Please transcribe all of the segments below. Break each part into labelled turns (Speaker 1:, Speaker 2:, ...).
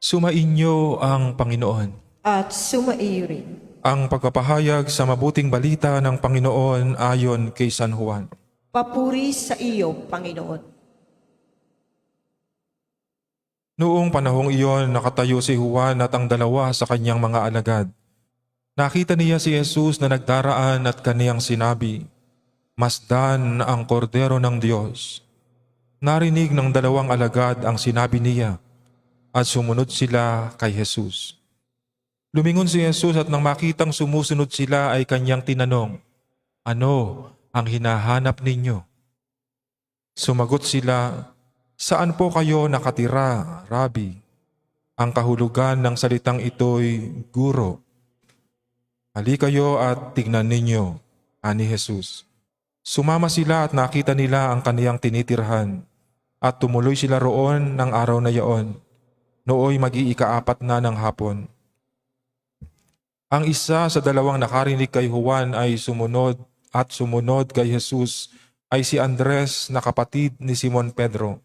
Speaker 1: Sumainyo ang Panginoon.
Speaker 2: at sumaiyo rin.
Speaker 1: Ang pagpapahayag sa mabuting balita ng Panginoon ayon kay San Juan.
Speaker 2: Papuri sa iyo, Panginoon.
Speaker 1: Noong panahong iyon, nakatayo si Juan at ang dalawa sa kanyang mga alagad. Nakita niya si Jesus na nagdaraan at kaniyang sinabi, Masdan ang kordero ng Diyos. Narinig ng dalawang alagad ang sinabi niya at sumunod sila kay Jesus. Lumingon si Jesus at nang makitang sumusunod sila ay kanyang tinanong, Ano ang hinahanap ninyo? Sumagot sila, Saan po kayo nakatira, Rabi? Ang kahulugan ng salitang ito'y guro. Hali kayo at tignan ninyo, ani Jesus. Sumama sila at nakita nila ang kaniyang tinitirhan at tumuloy sila roon ng araw na yaon. Nooy mag-iikaapat na ng hapon. Ang isa sa dalawang nakarinig kay Juan ay sumunod at sumunod kay Jesus ay si Andres na kapatid ni Simon Pedro.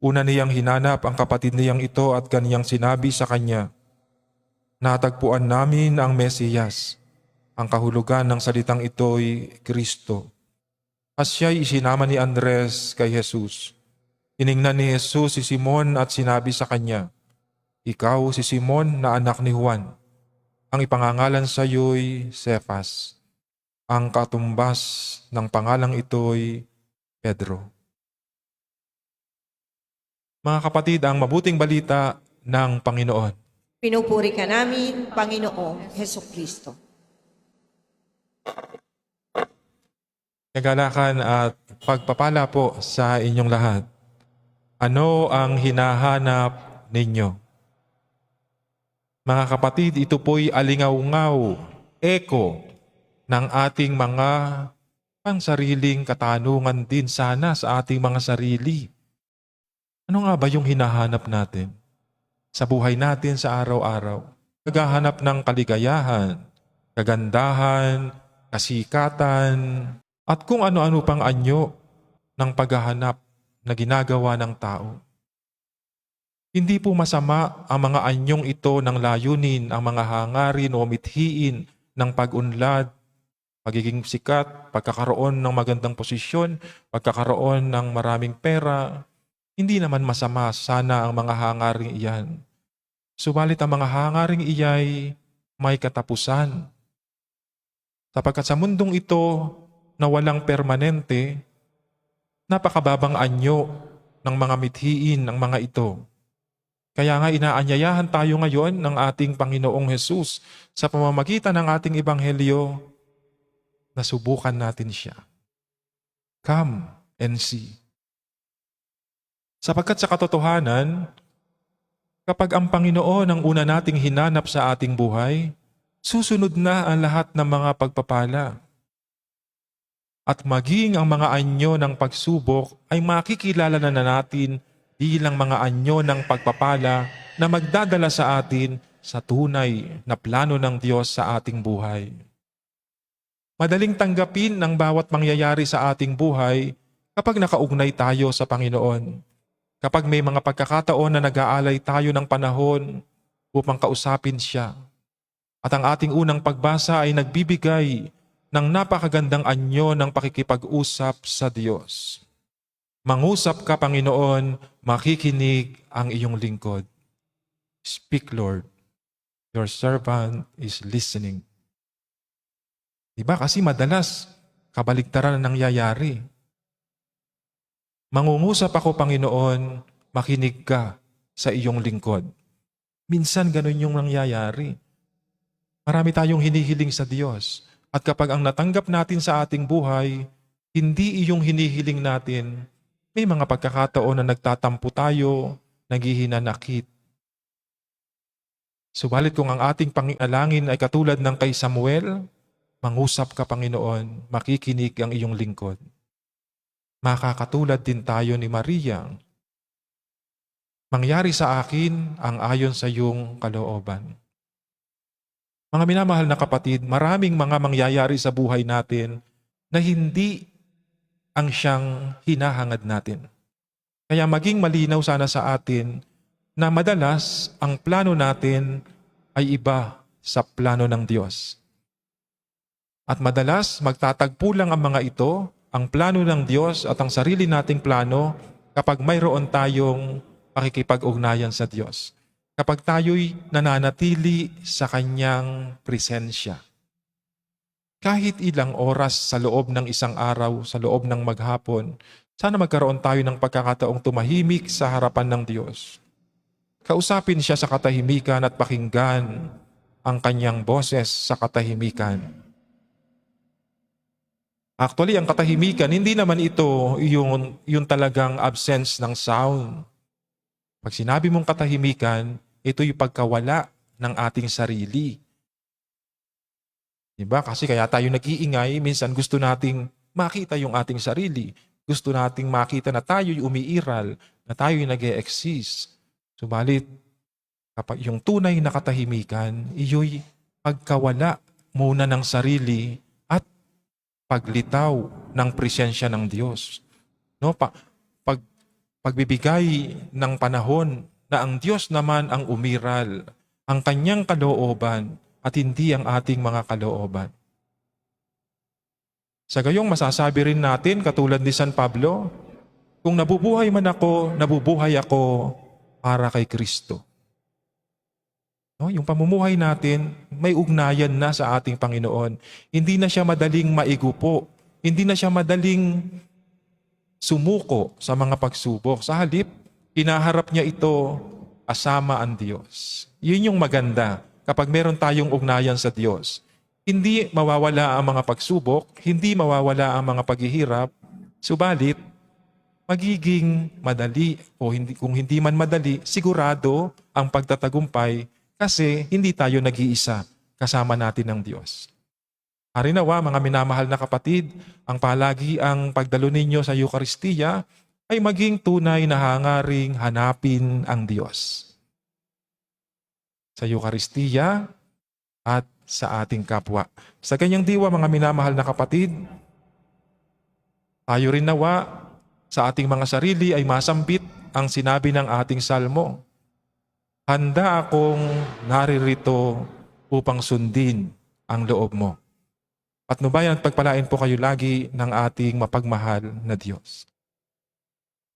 Speaker 1: Una niyang hinanap ang kapatid niyang ito at kaniyang sinabi sa kanya, Natagpuan namin ang Mesiyas. Ang kahulugan ng salitang ito'y Kristo. At siya'y isinama ni Andres kay Jesus. Tiningnan ni Jesus si Simon at sinabi sa kanya, Ikaw si Simon na anak ni Juan. Ang ipangangalan sa iyo'y Cephas. Ang katumbas ng pangalang ito'y Pedro. Mga kapatid, ang mabuting balita ng Panginoon.
Speaker 2: Pinupuri ka namin, Panginoong Heso Kristo.
Speaker 1: Kagalakan at pagpapala po sa inyong lahat. Ano ang hinahanap ninyo? Mga kapatid, ito po'y alingaw-ngaw, eko ng ating mga pansariling katanungan din sana sa ating mga sarili. Ano nga ba yung hinahanap natin sa buhay natin sa araw-araw? Naghahanap ng kaligayahan, kagandahan, kasikatan, at kung ano-ano pang anyo ng paghahanap na ginagawa ng tao. Hindi po masama ang mga anyong ito ng layunin, ang mga hangarin o mithiin ng pag-unlad, pagiging sikat, pagkakaroon ng magandang posisyon, pagkakaroon ng maraming pera. Hindi naman masama sana ang mga hangaring iyan. Subalit ang mga hangaring iyay may katapusan. Sapagkat sa mundong ito na walang permanente, napakababang anyo ng mga mithiin ng mga ito. Kaya nga inaanyayahan tayo ngayon ng ating Panginoong Hesus sa pamamagitan ng ating Ebanghelyo na subukan natin siya. Come and see. Sapagkat sa katotohanan, kapag ang Panginoon ang una nating hinanap sa ating buhay, susunod na ang lahat ng mga pagpapala. At maging ang mga anyo ng pagsubok ay makikilala na natin bilang mga anyo ng pagpapala na magdadala sa atin sa tunay na plano ng Diyos sa ating buhay. Madaling tanggapin ng bawat mangyayari sa ating buhay kapag nakaugnay tayo sa Panginoon. Kapag may mga pagkakataon na nag-aalay tayo ng panahon upang kausapin siya. At ang ating unang pagbasa ay nagbibigay ng napakagandang anyo ng pakikipag-usap sa Diyos. Mangusap ka, Panginoon, makikinig ang iyong lingkod. Speak, Lord. Your servant is listening. Diba? Kasi madalas, kabaligtaran ang nangyayari. Mangungusap ako, Panginoon, makinig ka sa iyong lingkod. Minsan ganun yung nangyayari. Marami tayong hinihiling sa Diyos. At kapag ang natanggap natin sa ating buhay, hindi iyong hinihiling natin, may mga pagkakataon na nagtatampo tayo, naghihinanakit. Subalit kung ang ating pangialangin ay katulad ng kay Samuel, mangusap ka Panginoon, makikinig ang iyong lingkod. Makakatulad din tayo ni Maria. Mangyari sa akin ang ayon sa iyong kalooban. Mga minamahal na kapatid, maraming mga mangyayari sa buhay natin na hindi ang siyang hinahangad natin. Kaya maging malinaw sana sa atin na madalas ang plano natin ay iba sa plano ng Diyos. At madalas magtatagpo lang ang mga ito, ang plano ng Diyos at ang sarili nating plano kapag mayroon tayong pakikipag-ugnayan sa Diyos. Kapag tayo'y nananatili sa Kanyang presensya. Kahit ilang oras sa loob ng isang araw, sa loob ng maghapon, sana magkaroon tayo ng pagkakataong tumahimik sa harapan ng Diyos. Kausapin siya sa katahimikan at pakinggan ang kanyang boses sa katahimikan. Actually, ang katahimikan, hindi naman ito yung, yung talagang absence ng sound. Pag sinabi mong katahimikan, ito yung pagkawala ng ating sarili. Diba? Kasi kaya tayo nag-iingay, minsan gusto nating makita yung ating sarili. Gusto nating makita na tayo'y umiiral, na tayo'y nag exist Subalit, kapag yung tunay na katahimikan, iyo'y pagkawala muna ng sarili at paglitaw ng presensya ng Diyos. No, pa, pag, pagbibigay ng panahon na ang Diyos naman ang umiral, ang kanyang kalooban at hindi ang ating mga kalooban. Sa gayong masasabi rin natin, katulad ni San Pablo, kung nabubuhay man ako, nabubuhay ako para kay Kristo. No, yung pamumuhay natin, may ugnayan na sa ating Panginoon. Hindi na siya madaling maigupo. Hindi na siya madaling sumuko sa mga pagsubok. Sa halip, hinaharap niya ito kasama ang Diyos. Yun yung maganda kapag meron tayong ugnayan sa Diyos. Hindi mawawala ang mga pagsubok, hindi mawawala ang mga paghihirap, subalit magiging madali o hindi, kung hindi man madali, sigurado ang pagtatagumpay kasi hindi tayo nag-iisa kasama natin ng Diyos. Harinawa, mga minamahal na kapatid, ang palagi ang pagdalo ninyo sa Eukaristiya ay maging tunay na hangaring hanapin ang Diyos. Sa Eukaristiya at sa ating kapwa. Sa ganyang diwa, mga minamahal na kapatid, tayo rin nawa sa ating mga sarili ay masambit ang sinabi ng ating salmo. Handa akong naririto upang sundin ang loob mo. At nubayan at pagpalain po kayo lagi ng ating mapagmahal na Diyos.